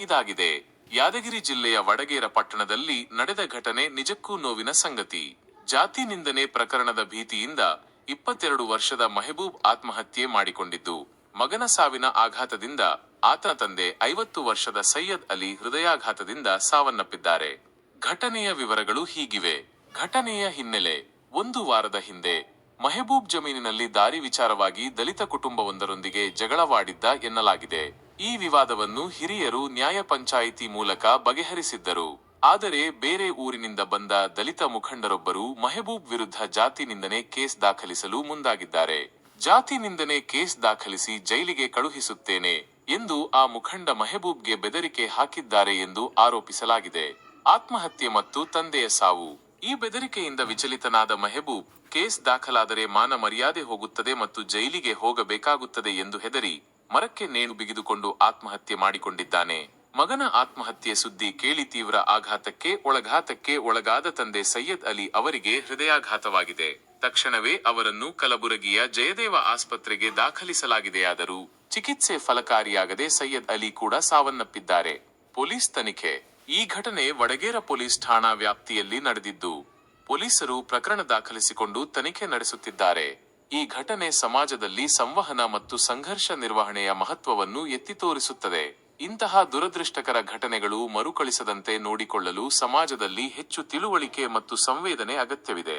ಇದಾಗಿದೆ. ಯಾದಗಿರಿ ಜಿಲ್ಲೆಯ ವಡಗೇರ ಪಟ್ಟಣದಲ್ಲಿ ನಡೆದ ಘಟನೆ ನಿಜಕ್ಕೂ ನೋವಿನ ಸಂಗತಿ. ಜಾತಿ ನಿಂದನೆ ಪ್ರಕರಣದ ಭೀತಿಯಿಂದ ಇಪ್ಪತ್ತೆರಡು ವರ್ಷದ ಮೆಹಬೂಬ್ ಆತ್ಮಹತ್ಯೆ ಮಾಡಿಕೊಂಡಿದ್ದು. ಮಗನ ಸಾವಿನ ಆಘಾತದಿಂದ ಆತನ ತಂದೆ ಐವತ್ತು ವರ್ಷದ ಸೈಯದ್ ಅಲಿ ಹೃದಯಾಘಾತದಿಂದ ಸಾವನ್ನಪ್ಪಿದ್ದಾರೆ. ಘಟನೆಯ ವಿವರಗಳು ಹೀಗಿವೆ. ಘಟನೆಯ ಹಿನ್ನೆಲೆ, ಒಂದು ವಾರದ ಹಿಂದೆ ಮೆಹಬೂಬ್ ಜಮೀನಿನಲ್ಲಿ ದಾರಿ ವಿಚಾರವಾಗಿ ದಲಿತ ಕುಟುಂಬವೊಂದರೊಂದಿಗೆ ಜಗಳವಾಡಿದ್ದ ಎನ್ನಲಾಗಿದೆ. ಈ ವಿವಾದವನ್ನು ಹಿರಿಯರು ನ್ಯಾಯ ಪಂಚಾಯಿತಿ ಮೂಲಕ ಬಗೆಹರಿಸಿದ್ದರು. ಆದರೆ ಬೇರೆ ಊರಿನಿಂದ ಬಂದ ದಲಿತ ಮುಖಂಡರೊಬ್ಬರು ಮೆಹಬೂಬ್ ವಿರುದ್ಧ ಜಾತಿ ನಿಂದನೆ ಕೇಸ್ ದಾಖಲಿಸಲು ಮುಂದಾಗಿದ್ದಾರೆ. ಜಾತಿ ನಿಂದನೆ ಕೇಸ್ ದಾಖಲಿಸಿ ಜೈಲಿಗೆ ಕಳುಹಿಸುತ್ತೇನೆ ಎಂದು ಆ ಮುಖಂಡ ಮೆಹಬೂಬ್ಗೆ ಬೆದರಿಕೆ ಹಾಕಿದ್ದಾರೆ ಎಂದು ಆರೋಪಿಸಲಾಗಿದೆ. ಆತ್ಮಹತ್ಯೆ ಮತ್ತು ತಂದೆಯ ಸಾವು. ಈ ಬೆದರಿಕೆಯಿಂದ ವಿಚಲಿತನಾದ ಮೆಹಬೂಬ್ ಕೇಸ್ ದಾಖಲಾದರೆ ಮಾನ ಮರ್ಯಾದೆ ಹೋಗುತ್ತದೆ ಮತ್ತು ಜೈಲಿಗೆ ಹೋಗಬೇಕಾಗುತ್ತದೆ ಎಂದು ಹೆದರಿ ಮರಕ್ಕೆ ನೇಣು ಬಿಗಿದುಕೊಂಡು ಆತ್ಮಹತ್ಯೆ ಮಾಡಿಕೊಂಡಿದ್ದಾನೆ. ಮಗನ ಆತ್ಮಹತ್ಯೆ ಸುದ್ದಿ ಕೇಳಿ ತೀವ್ರ ಆಘಾತಕ್ಕೆ ಒಳಘಾತಕ್ಕೆ ಒಳಗಾದ ತಂದೆ ಸೈಯದ್ ಅಲಿ ಅವರಿಗೆ ಹೃದಯಾಘಾತವಾಗಿದೆ. ತಕ್ಷಣವೇ ಅವರನ್ನು ಕಲಬುರಗಿಯ ಜಯದೇವ ಆಸ್ಪತ್ರೆಗೆ ದಾಖಲಿಸಲಾಗಿದೆಯಾದರೂ ಚಿಕಿತ್ಸೆ ಫಲಕಾರಿಯಾಗದೆ ಸೈಯದ್ ಅಲಿ ಕೂಡ ಸಾವನ್ನಪ್ಪಿದ್ದಾರೆ. ಪೊಲೀಸ್ ತನಿಖೆ. ಈ ಘಟನೆ ವಡಗೇರ ಪೊಲೀಸ್ ಠಾಣಾ ವ್ಯಾಪ್ತಿಯಲ್ಲಿ ನಡೆದಿದ್ದು, ಪೊಲೀಸರು ಪ್ರಕರಣ ದಾಖಲಿಸಿಕೊಂಡು ತನಿಖೆ ನಡೆಸುತ್ತಿದ್ದಾರೆ. ಈ ಘಟನೆ ಸಮಾಜದಲ್ಲಿ ಸಂವಹನ ಮತ್ತು ಸಂಘರ್ಷ ನಿರ್ವಹಣೆಯ ಮಹತ್ವವನ್ನು ಎತ್ತಿ ತೋರಿಸುತ್ತದೆ. ಇಂತಹ ದುರದೃಷ್ಟಕರ ಘಟನೆಗಳು ಮರುಕಳಿಸದಂತೆ ನೋಡಿಕೊಳ್ಳಲು ಸಮಾಜದಲ್ಲಿ ಹೆಚ್ಚು ತಿಳುವಳಿಕೆ ಮತ್ತು ಸಂವೇದನೆ ಅಗತ್ಯವಿದೆ.